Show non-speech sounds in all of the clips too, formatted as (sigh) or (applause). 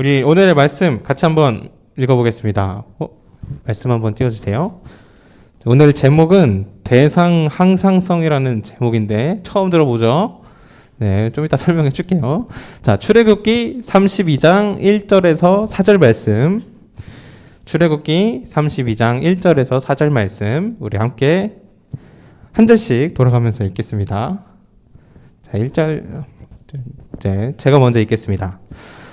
우리 오늘의 말씀 같이 한번 읽어보겠습니다. 어? 말씀 한번 띄워주세요. 오늘 제목은 대상 항상성이라는 제목인데 처음 들어보죠? 네, 좀 이따 설명해 줄게요. 자, 출애굽기 32장 1절에서 4절 말씀. 출애굽기 32장 1절에서 4절 말씀 우리 함께 한 절씩 돌아가면서 읽겠습니다. 자, 1절 네, 제가 먼저 읽겠습니다.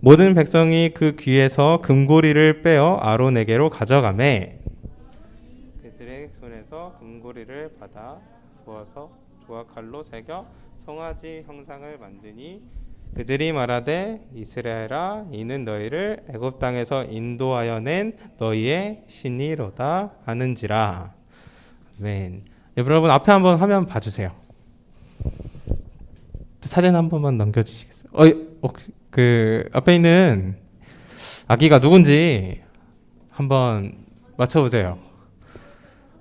모든 백성이 그 귀에서 금고리를 빼어 아론에게로 가져가매 그들의 손에서 금고리를 받아 부어서 조각칼로 새겨 송아지 형상을 만드니 그들이 말하되 이스라엘아 이는 너희를 애굽 땅에서 인도하여 낸 너희의 신이로다 하는지라. 아멘. 여러분 앞에 한번 화면 봐주세요. 사진 한 번만 넘겨주시겠어요? 어, 혹시 그 앞에 있는 아기가 누군지 한번 맞춰보세요.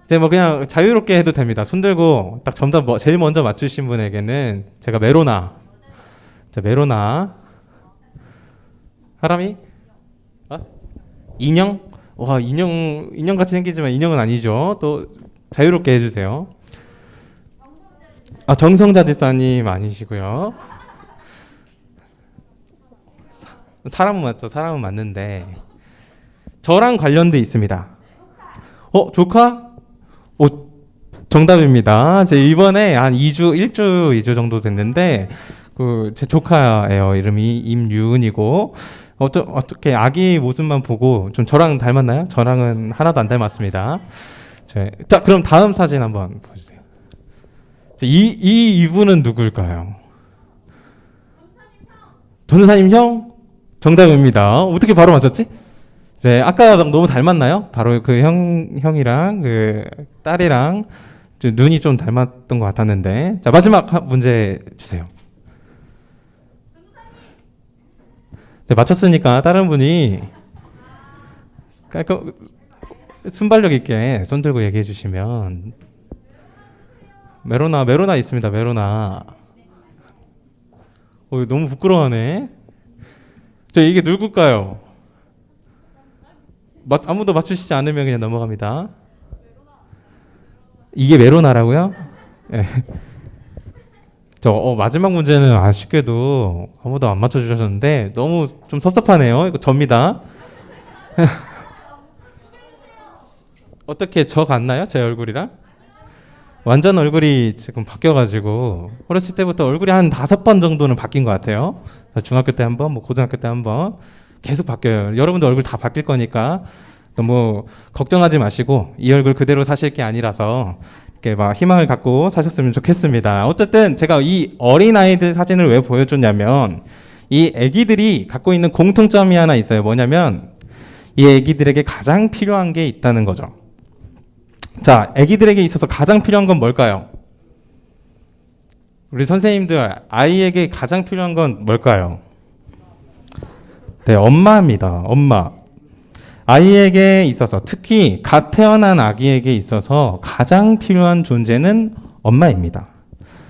이제 뭐 그냥 자유롭게 해도 됩니다. 손 들고 딱 정답 뭐 제일 먼저 맞추신 분에게는 제가 메로나, 자 메로나, 하람이, 어? 인형, 와 인형 인형 같이 생기지만 인형은 아니죠. 또 자유롭게 해주세요. 아 정성자 지사님 아니시고요. 사람은 맞죠. 사람은 맞는데 저랑 관련돼 있습니다. 어 조카? 오 정답입니다. 제 이번에 한 2주 1주 2주 정도 됐는데 그 제 조카예요. 이름이 임유은이고 어떠, 어떻게 아기 모습만 보고 좀 저랑 닮았나요? 저랑은 하나도 안 닮았습니다. 제, 자 그럼 다음 사진 한번 보여주세요. 이, 이 이분은 누굴까요? 전사님 형? 정답입니다. 어떻게 바로 맞췄지? 이제 아까랑 너무 닮았나요? 바로 그 형 형이랑 그 딸이랑 좀 눈이 좀 닮았던 것 같았는데 자 마지막 하- 문제 주세요. 네 맞췄으니까 다른 분이 깔끔 순발력 있게 손 들고 얘기해 주시면 메로나 메로나 있습니다 메로나 어 너무 부끄러워하네 저 이게 누굴까요? 맞, 아무도 맞추시지 않으면 그냥 넘어갑니다. 이게 메로나라고요? 예. 저 어, 마지막 문제는 아쉽게도 아무도 안 맞춰주셨는데 너무 좀 섭섭하네요. 이거 접니다. (laughs) 어떻게 저 같나요? 제 얼굴이랑? 완전 얼굴이 지금 바뀌어가지고 어렸을 때부터 얼굴이 한 다섯 번 정도는 바뀐 것 같아요. 중학교 때 한 번, 뭐 고등학교 때 한번 계속 바뀌어요. 여러분도 얼굴 다 바뀔 거니까 너무 걱정하지 마시고 이 얼굴 그대로 사실 게 아니라서 이렇게 막 희망을 갖고 사셨으면 좋겠습니다. 어쨌든 제가 이 어린 아이들 사진을 왜 보여줬냐면 이 아기들이 갖고 있는 공통점이 하나 있어요. 뭐냐면 이 아기들에게 가장 필요한 게 있다는 거죠. 자, 아기들에게 있어서 가장 필요한 건 뭘까요? 우리 선생님들 아이에게 가장 필요한 건 뭘까요? 네, 엄마입니다. 엄마. 아이에게 있어서 특히 갓 태어난 아기에게 있어서 가장 필요한 존재는 엄마입니다.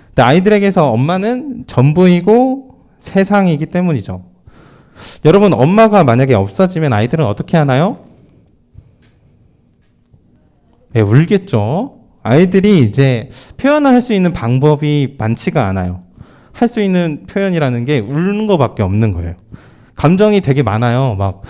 근데 아이들에게서 엄마는 전부이고 세상이기 때문이죠. 여러분, 엄마가 만약에 없어지면 아이들은 어떻게 하나요? 네, 울겠죠. 아이들이 이제 표현을 할 수 있는 방법이 많지가 않아요. 할 수 있는 표현이라는 게 우는 것밖에 없는 거예요. 감정이 되게 많아요. 막,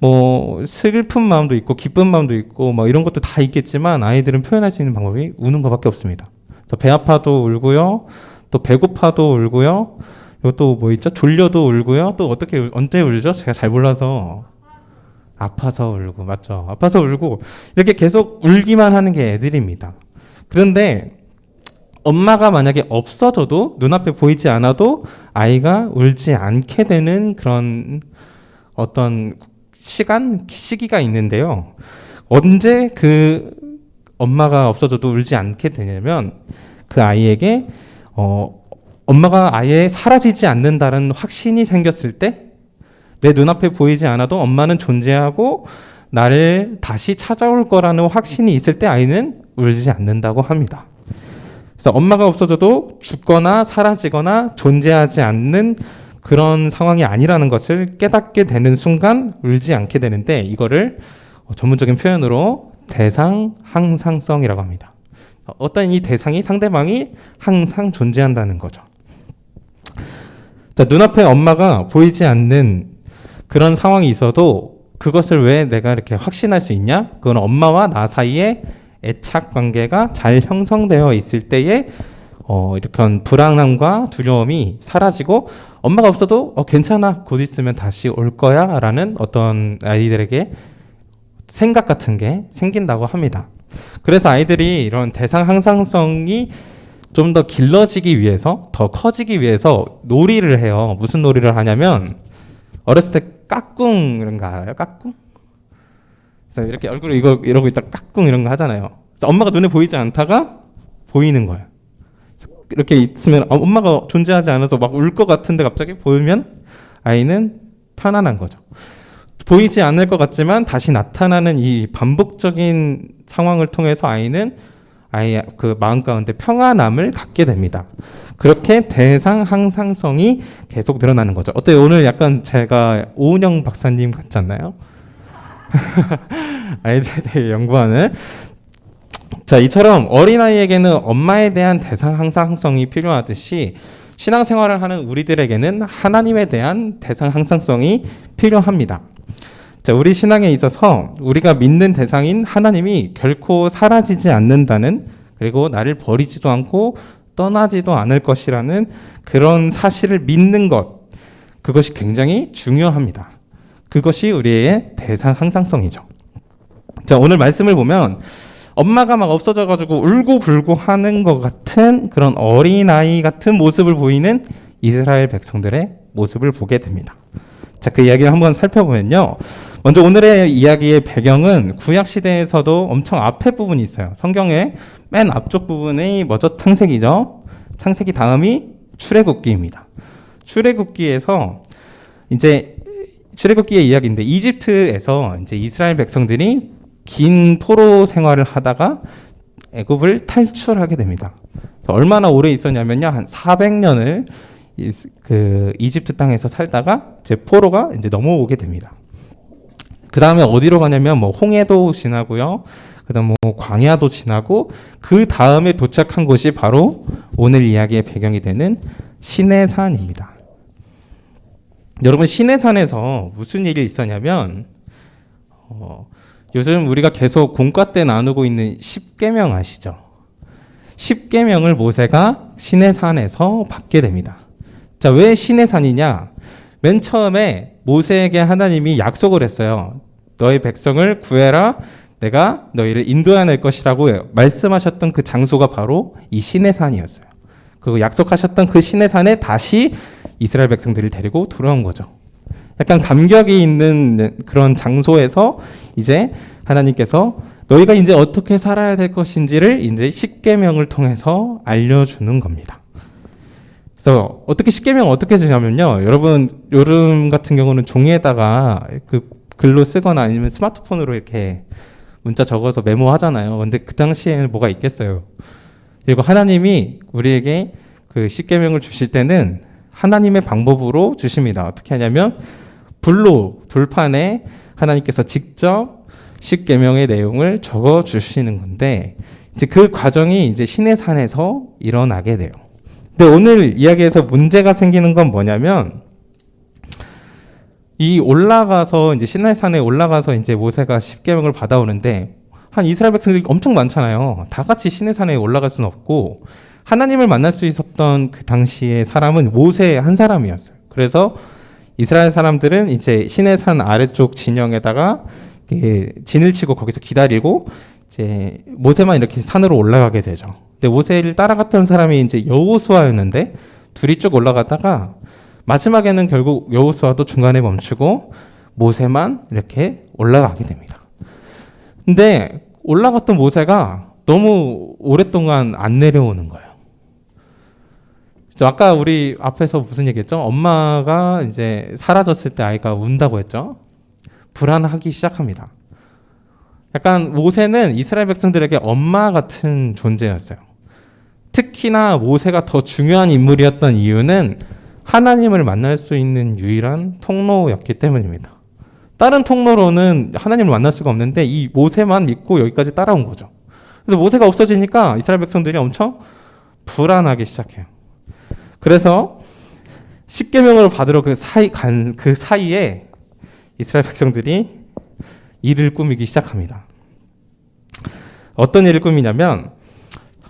뭐, 슬픈 마음도 있고, 기쁜 마음도 있고, 뭐, 이런 것도 다 있겠지만, 아이들은 표현할 수 있는 방법이 우는 것밖에 없습니다. 또배 아파도 울고요. 또 배고파도 울고요. 또뭐 있죠? 졸려도 울고요. 또 어떻게, 울- 언제 울죠? 제가 잘 몰라서. 아파서 울고, 맞죠? 아파서 울고, 이렇게 계속 울기만 하는 게 애들입니다. 그런데 엄마가 만약에 없어져도 눈앞에 보이지 않아도 아이가 울지 않게 되는 그런 어떤 시간 시기가 있는데요. 언제 그 엄마가 없어져도 울지 않게 되냐면 그 아이에게 어, 엄마가 아예 사라지지 않는다는 확신이 생겼을 때 내 눈앞에 보이지 않아도 엄마는 존재하고 나를 다시 찾아올 거라는 확신이 있을 때 아이는 울지 않는다고 합니다. 그래서 엄마가 없어져도 죽거나 사라지거나 존재하지 않는 그런 상황이 아니라는 것을 깨닫게 되는 순간 울지 않게 되는데 이거를 전문적인 표현으로 대상 항상성이라고 합니다. 어떤 이 대상이 상대방이 항상 존재한다는 거죠. 자, 눈앞에 엄마가 보이지 않는 그런 상황이 있어도 그것을 왜 내가 이렇게 확신할 수 있냐? 그건 엄마와 나 사이에 애착 관계가 잘 형성되어 있을 때에 어, 이렇게 불안함과 두려움이 사라지고 엄마가 없어도 어, 괜찮아 곧 있으면 다시 올 거야라는 어떤 아이들에게 생각 같은 게 생긴다고 합니다. 그래서 아이들이 이런 대상 항상성이 좀 더 길러지기 위해서 더 커지기 위해서 놀이를 해요. 무슨 놀이를 하냐면 어렸을 때 까꿍 이런 거 알아요? 까꿍? 그래서 이렇게 얼굴을 이거 이러고 있다 까꿍 이런 거 하잖아요. 그래서 엄마가 눈에 보이지 않다가 보이는 거예요. 이렇게 있으면 어, 엄마가 존재하지 않아서 막 울 것 같은데 갑자기 보이면 아이는 편안한 거죠. 보이지 않을 것 같지만 다시 나타나는 이 반복적인 상황을 통해서 아이는 아이의 그 마음 가운데 평안함을 갖게 됩니다. 그렇게 대상 항상성이 계속 늘어나는 거죠. 어때요? 오늘 약간 제가 오은영 박사님 같지 않나요? (laughs) 아이들에 대해 연구하는 자, 이처럼 어린아이에게는 엄마에 대한 대상 항상성이 필요하듯이 신앙생활을 하는 우리들에게는 하나님에 대한 대상 항상성이 필요합니다. 자, 우리 신앙에 있어서 우리가 믿는 대상인 하나님이 결코 사라지지 않는다는 그리고 나를 버리지도 않고 떠나지도 않을 것이라는 그런 사실을 믿는 것 그것이 굉장히 중요합니다. 그것이 우리의 대상 항상성이죠. 자, 오늘 말씀을 보면 엄마가 막 없어져 가지고 울고 불고 하는 것 같은 그런 어린아이 같은 모습을 보이는 이스라엘 백성들의 모습을 보게 됩니다. 자, 그 이야기를 한번 살펴보면요. 먼저 오늘의 이야기의 배경은 구약 시대에서도 엄청 앞에 부분이 있어요. 성경의 맨 앞쪽 부분이 먼저 창세기죠. 창세기 다음이 출애굽기입니다. 출애굽기에서 이제 출애굽기의 이야기인데 이집트에서 이제 이스라엘 백성들이 긴 포로 생활을 하다가 애굽을 탈출하게 됩니다. 얼마나 오래 있었냐면요. 한 400년을 그 이집트 땅에서 살다가 제 포로가 이제 넘어오게 됩니다. 그 다음에 어디로 가냐면 뭐 홍해도 지나고요. 그다음 뭐 광야도 지나고 그 다음에 도착한 곳이 바로 오늘 이야기의 배경이 되는 시내산입니다. 여러분 시내산에서 무슨 일이 있었냐면 어, 요즘 우리가 계속 공과 때 나누고 있는 십계명 아시죠? 십계명을 모세가 시내산에서 받게 됩니다. 자, 왜 시내산이냐? 맨 처음에 모세에게 하나님이 약속을 했어요. 너의 백성을 구해라. 내가 너희를 인도해낼 것이라고 말씀하셨던 그 장소가 바로 이 시내산이었어요. 그리고 약속하셨던 그 시내산에 다시 이스라엘 백성들을 데리고 돌아온 거죠. 약간 감격이 있는 그런 장소에서 이제 하나님께서 너희가 이제 어떻게 살아야 될 것인지를 이제 십계명을 통해서 알려주는 겁니다. 그래서 어떻게 십계명 어떻게 주냐면요, 여러분 요즘 같은 경우는 종이에다가 그 글로 쓰거나 아니면 스마트폰으로 이렇게 문자 적어서 메모하잖아요. 근데 그 당시에는 뭐가 있겠어요. 그리고 하나님이 우리에게 그 십계명을 주실 때는 하나님의 방법으로 주십니다. 어떻게 하냐면 불로 돌판에 하나님께서 직접 십계명의 내용을 적어 주시는 건데 이제 그 과정이 이제 신의 산에서 일어나게 돼요. 근데 오늘 이야기에서 문제가 생기는 건 뭐냐면 이 올라가서 이제 시내산에 올라가서 이제 모세가 십계명을 받아오는데 한 이스라엘 백성들이 엄청 많잖아요. 다 같이 시내산에 올라갈 수는 없고 하나님을 만날 수 있었던 그 당시의 사람은 모세 한 사람이었어요. 그래서 이스라엘 사람들은 이제 시내산 아래쪽 진영에다가 진을 치고 거기서 기다리고 이제 모세만 이렇게 산으로 올라가게 되죠. 근데 모세를 따라갔던 사람이 이제 여호수아였는데 둘이 쭉 올라가다가 마지막에는 결국 여호수아도 중간에 멈추고 모세만 이렇게 올라가게 됩니다. 근데 올라갔던 모세가 너무 오랫동안 안 내려오는 거예요. 저 아까 우리 앞에서 무슨 얘기했죠? 엄마가 이제 사라졌을 때 아이가 운다고 했죠. 불안하기 시작합니다. 약간 모세는 이스라엘 백성들에게 엄마 같은 존재였어요. 특히나 모세가 더 중요한 인물이었던 이유는 하나님을 만날 수 있는 유일한 통로였기 때문입니다. 다른 통로로는 하나님을 만날 수가 없는데 이 모세만 믿고 여기까지 따라온 거죠. 그래서 모세가 없어지니까 이스라엘 백성들이 엄청 불안하기 시작해요. 그래서 십계명을 받으러 그 사이 간 그 사이에 이스라엘 백성들이 일을 꾸미기 시작합니다. 어떤 일을 꾸미냐면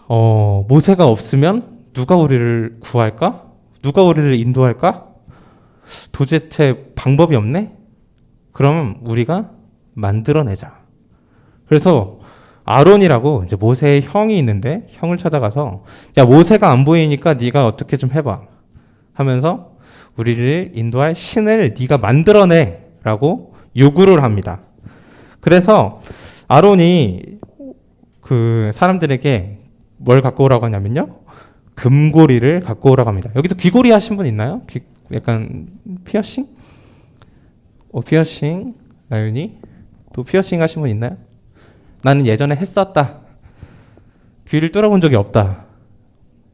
어, 모세가 없으면 누가 우리를 구할까? 누가 우리를 인도할까? 도대체 방법이 없네? 그럼 우리가 만들어내자. 그래서 아론이라고 이제 모세의 형이 있는데 형을 찾아가서 야 모세가 안 보이니까 네가 어떻게 좀 해봐 하면서 우리를 인도할 신을 네가 만들어내라고 요구를 합니다. 그래서 아론이 그 사람들에게 뭘 갖고 오라고 하냐면요 금고리를 갖고 오라고 합니다. 여기서 귀고리 하신 분 있나요? 귀, 약간 피어싱? 어 피어싱 나윤이 또 피어싱 하신 분 있나요? 나는 예전에 했었다. 귀를 뚫어본 적이 없다.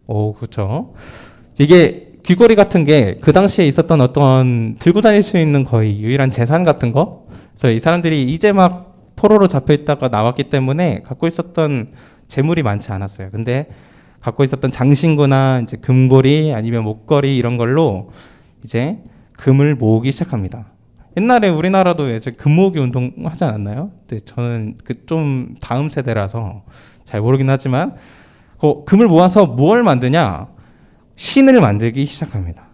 오, 그렇죠. 이게 귀걸이 같은 게 그 당시에 있었던 어떤 들고 다닐 수 있는 거의 유일한 재산 같은 거. 그래서 이 사람들이 이제 막 포로로 잡혀 있다가 나왔기 때문에 갖고 있었던 재물이 많지 않았어요. 근데 갖고 있었던 장신구나 이제 금고리 아니면 목걸이 이런 걸로 이제 금을 모으기 시작합니다. 옛날에 우리나라도 이제 금모으기 운동 하지 않았나요? 근데 저는 그 좀 다음 세대라서 잘 모르긴 하지만 그 금을 모아서 무엇을 만드냐? 신을 만들기 시작합니다.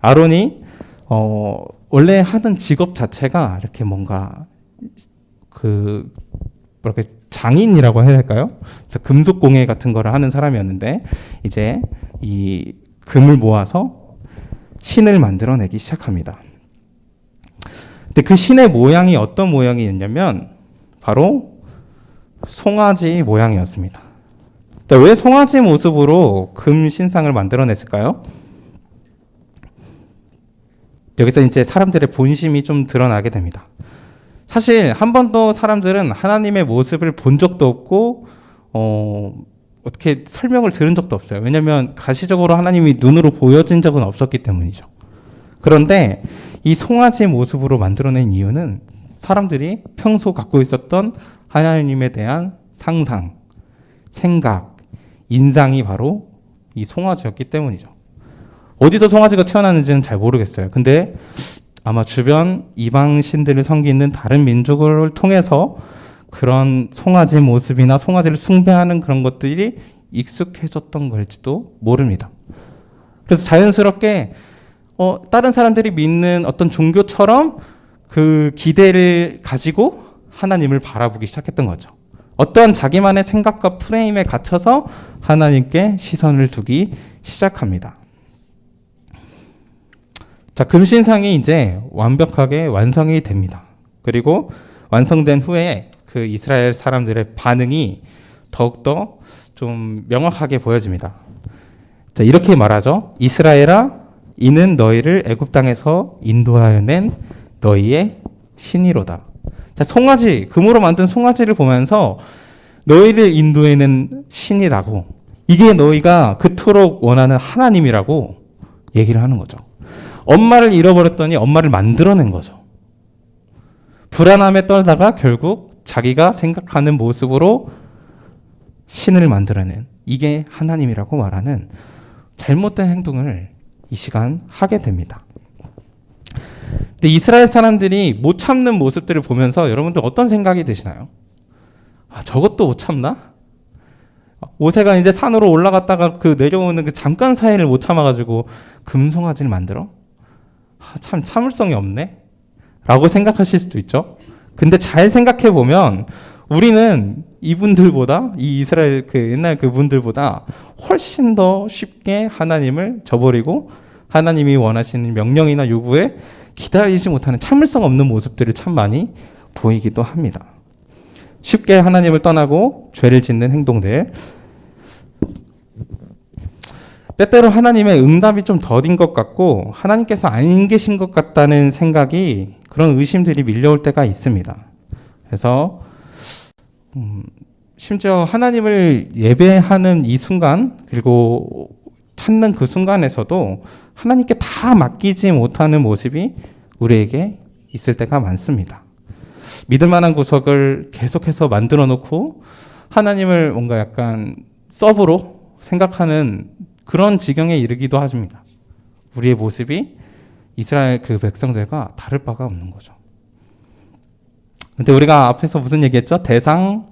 아론이 어 원래 하던 직업 자체가 이렇게 뭔가 그 뭐랄까 장인이라고 해야 할까요? 금속 공예 같은 거를 하는 사람이었는데 이제 이 금을 모아서 신을 만들어내기 시작합니다. 근데 그 신의 모양이 어떤 모양이었냐면 바로 송아지 모양이었습니다. 왜 송아지 모습으로 금 신상을 만들어냈을까요? 여기서 이제 사람들의 본심이 좀 드러나게 됩니다. 사실 한 번도 사람들은 하나님의 모습을 본 적도 없고 어, 어떻게 설명을 들은 적도 없어요. 왜냐하면 가시적으로 하나님이 눈으로 보여진 적은 없었기 때문이죠. 그런데 이 송아지 모습으로 만들어낸 이유는 사람들이 평소 갖고 있었던 하나님에 대한 상상, 생각, 인상이 바로 이 송아지였기 때문이죠. 어디서 송아지가 태어났는지는 잘 모르겠어요. 근데 아마 주변 이방 신들을 섬기는 다른 민족을 통해서 그런 송아지 모습이나 송아지를 숭배하는 그런 것들이 익숙해졌던 걸지도 모릅니다. 그래서 자연스럽게 어, 다른 사람들이 믿는 어떤 종교처럼 그 기대를 가지고 하나님을 바라보기 시작했던 거죠. 어떠한 자기만의 생각과 프레임에 갇혀서 하나님께 시선을 두기 시작합니다. 자, 금신상이 이제 완벽하게 완성이 됩니다. 그리고 완성된 후에 그 이스라엘 사람들의 반응이 더욱더 좀 명확하게 보여집니다. 자, 이렇게 말하죠. 이스라엘아, 이는 너희를 애굽 땅에서 인도하여 낸 너희의 신이로다. 자, 송아지, 금으로 만든 송아지를 보면서 너희를 인도해낸 신이라고 이게 너희가 그토록 원하는 하나님이라고 얘기를 하는 거죠. 엄마를 잃어버렸더니 엄마를 만들어낸 거죠. 불안함에 떨다가 결국 자기가 생각하는 모습으로 신을 만들어낸 이게 하나님이라고 말하는 잘못된 행동을 이 시간 하게 됩니다. 근데 이스라엘 사람들이 못 참는 모습들을 보면서 여러분들 어떤 생각이 드시나요? 아, 저것도 못 참나? 오세가 이제 산으로 올라갔다가 그 내려오는 그 잠깐 사이를 못 참아가지고 금송아지를 만들어? 아, 참 참을성이 없네? 라고 생각하실 수도 있죠. 근데 잘 생각해 보면 우리는 이분들보다 이 이스라엘 그 옛날 그분들보다 훨씬 더 쉽게 하나님을 저버리고 하나님이 원하시는 명령이나 요구에 기다리지 못하는 참을성 없는 모습들을 참 많이 보이기도 합니다. 쉽게 하나님을 떠나고 죄를 짓는 행동들. 때때로 하나님의 응답이 좀 더딘 것 같고 하나님께서 안 계신 것 같다는 생각이 그런 의심들이 밀려올 때가 있습니다. 그래서 음, 심지어 하나님을 예배하는 이 순간 그리고 찾는 그 순간에서도 하나님께 다 맡기지 못하는 모습이 우리에게 있을 때가 많습니다. 믿을 만한 구석을 계속해서 만들어 놓고 하나님을 뭔가 약간 서브로 생각하는 그런 지경에 이르기도 하십니다. 우리의 모습이 이스라엘 그 백성들과 다를 바가 없는 거죠. 근데 우리가 앞에서 무슨 얘기했죠? 대상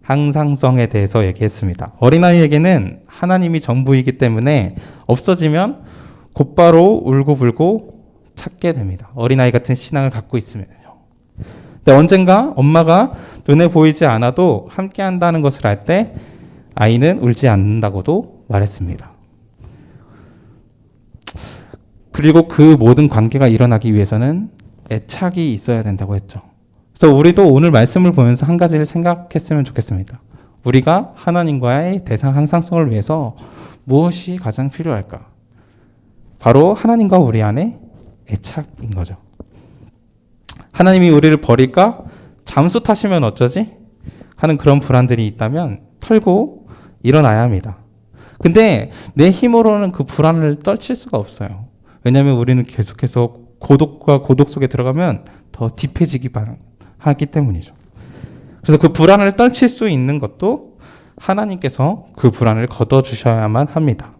항상성에 대해서 얘기했습니다. 어린아이에게는 하나님이 전부이기 때문에 없어지면 곧바로 울고불고 찾게 됩니다. 어린아이 같은 신앙을 갖고 있으면요. 근데 언젠가 엄마가 눈에 보이지 않아도 함께 한다는 것을 알 때 아이는 울지 않는다고도 말했습니다. 그리고 그 모든 관계가 일어나기 위해서는 애착이 있어야 된다고 했죠. 그래서 우리도 오늘 말씀을 보면서 한 가지를 생각했으면 좋겠습니다. 우리가 하나님과의 대상 항상성을 위해서 무엇이 가장 필요할까? 바로 하나님과 우리 안에 애착인 거죠. 하나님이 우리를 버릴까? 잠수 타시면 어쩌지? 하는 그런 불안들이 있다면 털고 일어나야 합니다. 근데 내 힘으로는 그 불안을 떨칠 수가 없어요. 왜냐하면 우리는 계속해서 고독과 고독 속에 들어가면 더 딥해지기 하기 때문이죠. 그래서 그 불안을 떨칠 수 있는 것도 하나님께서 그 불안을 걷어주셔야만 합니다.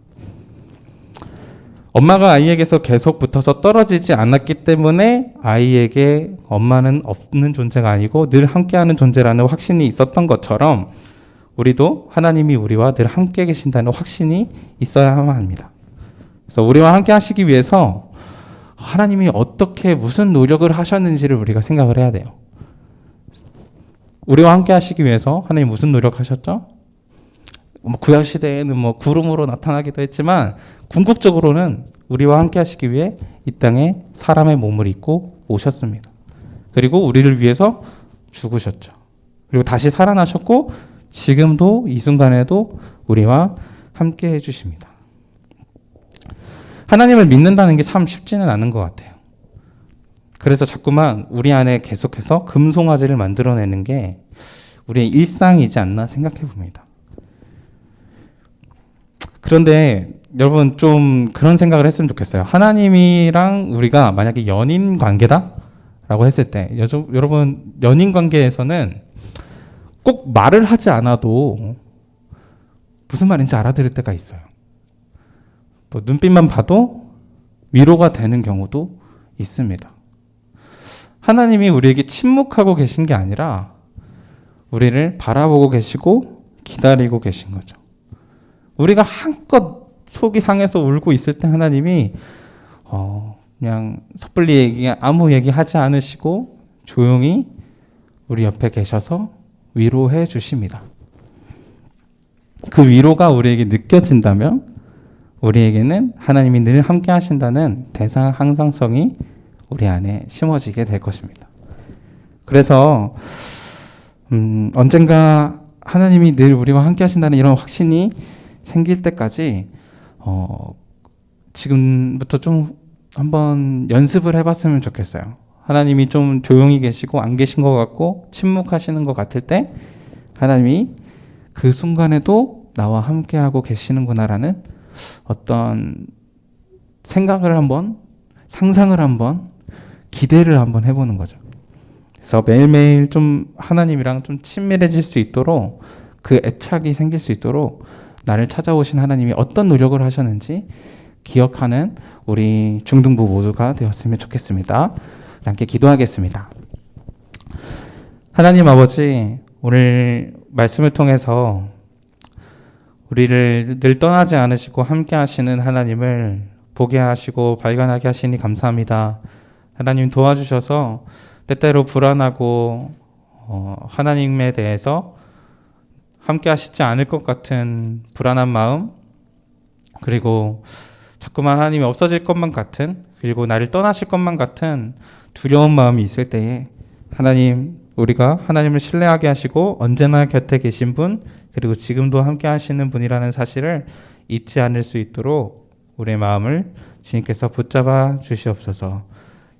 엄마가 아이에게서 계속 붙어서 떨어지지 않았기 때문에 아이에게 엄마는 없는 존재가 아니고 늘 함께하는 존재라는 확신이 있었던 것처럼 우리도 하나님이 우리와 늘 함께 계신다는 확신이 있어야만 합니다. 그래서 우리와 함께 하시기 위해서 하나님이 어떻게 무슨 노력을 하셨는지를 우리가 생각을 해야 돼요. 우리와 함께 하시기 위해서 하나님 무슨 노력하셨죠? 뭐 구약 시대에는 뭐 구름으로 나타나기도 했지만 궁극적으로는 우리와 함께 하시기 위해 이 땅에 사람의 몸을 입고 오셨습니다. 그리고 우리를 위해서 죽으셨죠. 그리고 다시 살아나셨고 지금도 이 순간에도 우리와 함께 해주십니다. 하나님을 믿는다는 게 참 쉽지는 않은 것 같아요. 그래서 자꾸만 우리 안에 계속해서 금송아지를 만들어내는 게 우리의 일상이지 않나 생각해 봅니다. 그런데 여러분 좀 그런 생각을 했으면 좋겠어요. 하나님이랑 우리가 만약에 연인 관계다 라고 했을 때 여러분 연인 관계에서는 꼭 말을 하지 않아도 무슨 말인지 알아들을 때가 있어요. 뭐 눈빛만 봐도 위로가 되는 경우도 있습니다. 하나님이 우리에게 침묵하고 계신 게 아니라 우리를 바라보고 계시고 기다리고 계신 거죠. 우리가 한껏 속이 상해서 울고 있을 때 하나님이 어 그냥 섣불리 얘기 아무 얘기 하지 않으시고 조용히 우리 옆에 계셔서 위로해 주십니다. 그 위로가 우리에게 느껴진다면 우리에게는 하나님이 늘 함께 하신다는 대상 항상성이 우리 안에 심어지게 될 것입니다. 그래서 음, 언젠가 하나님이 늘 우리와 함께 하신다는 이런 확신이 생길 때까지 어, 지금부터 좀 한번 연습을 해봤으면 좋겠어요. 하나님이 좀 조용히 계시고 안 계신 것 같고 침묵하시는 것 같을 때 하나님이 그 순간에도 나와 함께하고 계시는구나라는 어떤 생각을 한번 상상을 한번 기대를 한번 해보는 거죠. 그래서 매일매일 좀 하나님이랑 좀 친밀해질 수 있도록 그 애착이 생길 수 있도록 나를 찾아오신 하나님이 어떤 노력을 하셨는지 기억하는 우리 중등부 모두가 되었으면 좋겠습니다. 함께 기도하겠습니다. 하나님 아버지, 오늘 말씀을 통해서 우리를 늘 떠나지 않으시고 함께 하시는 하나님을 보게 하시고 발견하게 하시니 감사합니다. 하나님 도와주셔서 때때로 불안하고 어, 하나님에 대해서 함께 하시지 않을 것 같은 불안한 마음 그리고 자꾸만 하나님이 없어질 것만 같은 그리고 나를 떠나실 것만 같은 두려운 마음이 있을 때에 하나님 우리가 하나님을 신뢰하게 하시고 언제나 곁에 계신 분 그리고 지금도 함께 하시는 분이라는 사실을 잊지 않을 수 있도록 우리의 마음을 주님께서 붙잡아 주시옵소서.